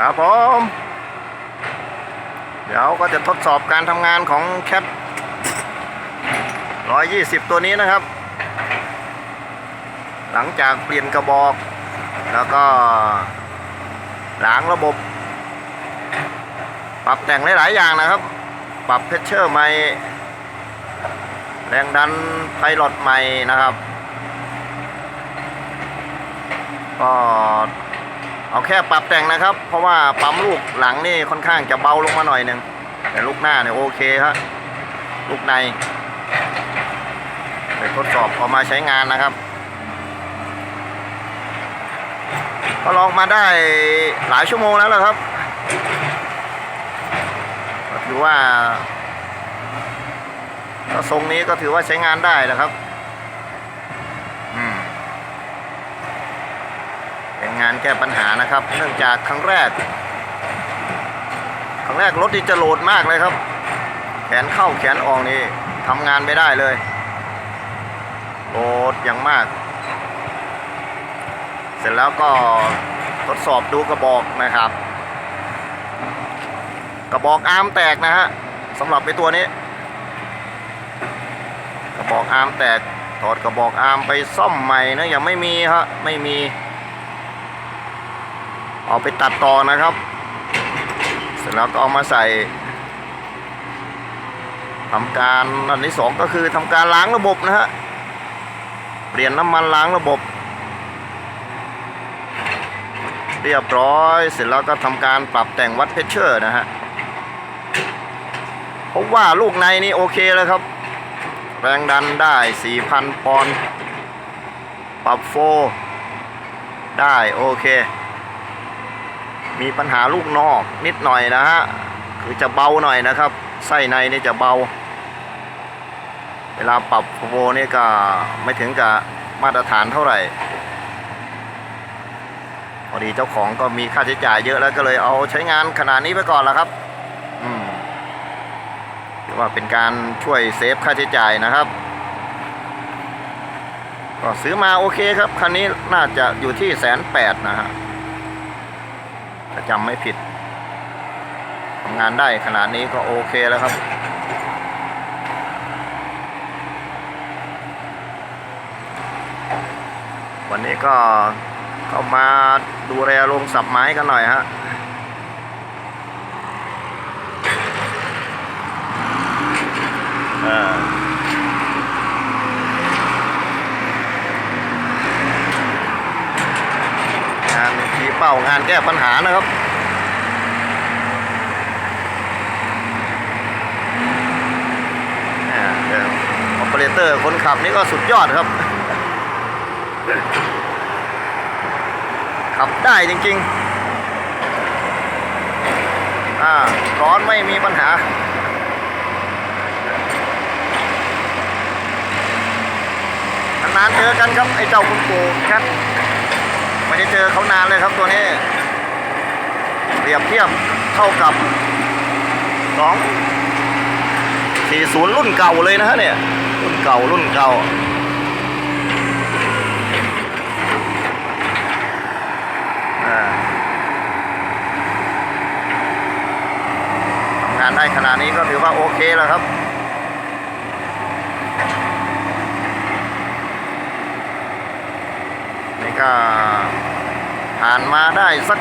ครับผมเดี๋ยวก็จะทดสอบการทำงานของแคท120 ตัวนี้นะครับ หลังจากเปลี่ยนกระบอก แล้วก็ล้างระบบ ปรับแต่งหลาย ๆ อย่างนะครับ ปรับเพชเชอร์ใหม่ แรงดันไพลอตใหม่นะครับ ก็ เอาแค่ปรับแต่งนะครับ เพราะว่าปั๊มลูกหลังนี่ค่อนข้างจะเบาลงมาหน่อยหนึ่งแต่ลูกหน้าเนี่ยโอเคครับลูกในไปทดสอบเอามาใช้งานนะครับ ก็ลองมาได้หลายชั่วโมงแล้วล่ะครับถือว่าก็ทรงนี้ก็ถือว่าใช้งานได้นะครับ อืม เป็น งานแก้ปัญหานะครับ เนื่องจากครั้งแรก ครั้งแรกรถที่จะโหลดมากเลยครับ แขนเข้าแขนออกนี่ทำงานไม่ได้เลยโหลดอย่างมาก เสร็จแล้วก็ทดสอบดูกระบอกนะครับ กระบอกอาร์มแตกนะฮะสำหรับไอตัวนี้ กระบอกอาร์มแตกถอดกระบอกอาร์มไปซ่อมใหม่นะยังไม่มีฮะไม่มี เอาไปตัดต่อนะครับ เสร็จแล้วก็เอามาใส่ทำการอันที่สองก็คือทำการล้างระบบนะฮะ เปลี่ยนน้ำมันล้างระบบ เรียบร้อย เสร็จแล้วก็ทำการปรับแต่งวัดเพชเชอร์นะฮะพราะว่าลูกในนี่โอเคแล้วครับ แรงดันได้ 4,000 ปอนด์ ปรับโฟ ได้โอเค มีปัญหาลูกนอกนิดหน่อยนะฮะคือจะเบาหน่อยนะครับ ไส้ในนี่จะเบา เวลาปรับโฟนี่ก็ไม่ถึงกับมาตรฐานเท่าไหร่พอดีเจ้าของก็มีค่าใช้จ่ายเยอะแล้วก็เลยเอาใช้งานขนาดนี้ไปก่อนแล้วครับอืมถือว่าเป็นการช่วยเซฟค่าใช้จ่ายนะครับก็ซื้อมาโอเคครับ คันนี้น่าจะอยู่ที่แสนแปดนะฮะ ถ้าจำไม่ผิดทำงานได้ขนาดนี้ก็โอเคแล้วครับ วันนี้ก็เข้ามาดูแลโรงสับไม้กันหน่อยฮะเอองานชี้ เป้างานแก้ปัญหานะครับอ่าเดี๋ยวออปเปอเรเตอร์คนขับนี่ก็สุดยอดครับ ขับได้จริงๆ อ่า ร้อนไม่มีปัญหานานเจอกันครับ ไอ้เจ้าคุณปู่ครับ ไม่ได้เจอเขานานเลยครับตัวนี้เปรียบเทียบเท่ากับสองสี่ศูนย์รุ่นเก่าเลยนะฮะเนี่ย รุ่นเก่ารุ่นเก่าอ่าทำงานได้ขนาดนี้ก็ถือว่าโอเคแล้วครับนี่ก็ ผ่านมาได้สัก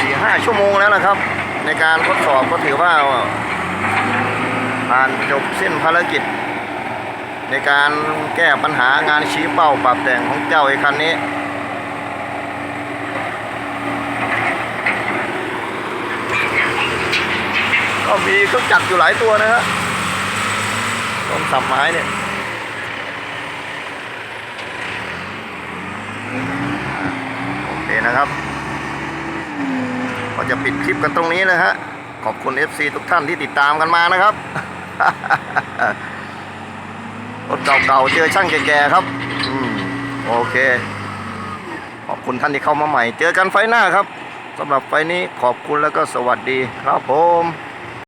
สี่ห้าชั่วโมงแล้วนะครับ ในการทดสอบก็ถือว่าผ่านจบสิ้นภารกิจ ในการแก้ปัญหางานชี้เป้าปรับแต่งของเจ้าไอ้คันนี้ก็มีเครื่องจักรอยู่หลายตัวนะฮะต้นสับไม้เนี่ย โอเค นะครับ ก็จะปิดคลิปกันตรงนี้เลยฮะ ขอบคุณ FC ทุกท่านที่ติดตามกันมานะครับรถเก่าๆเจอช่างแก่ๆครับอืมโอเค ขอบคุณท่านที่เข้ามาใหม่ เจอกันไฟหน้าครับสำหรับไฟนี้ขอบคุณแล้วก็สวัสดีครับผม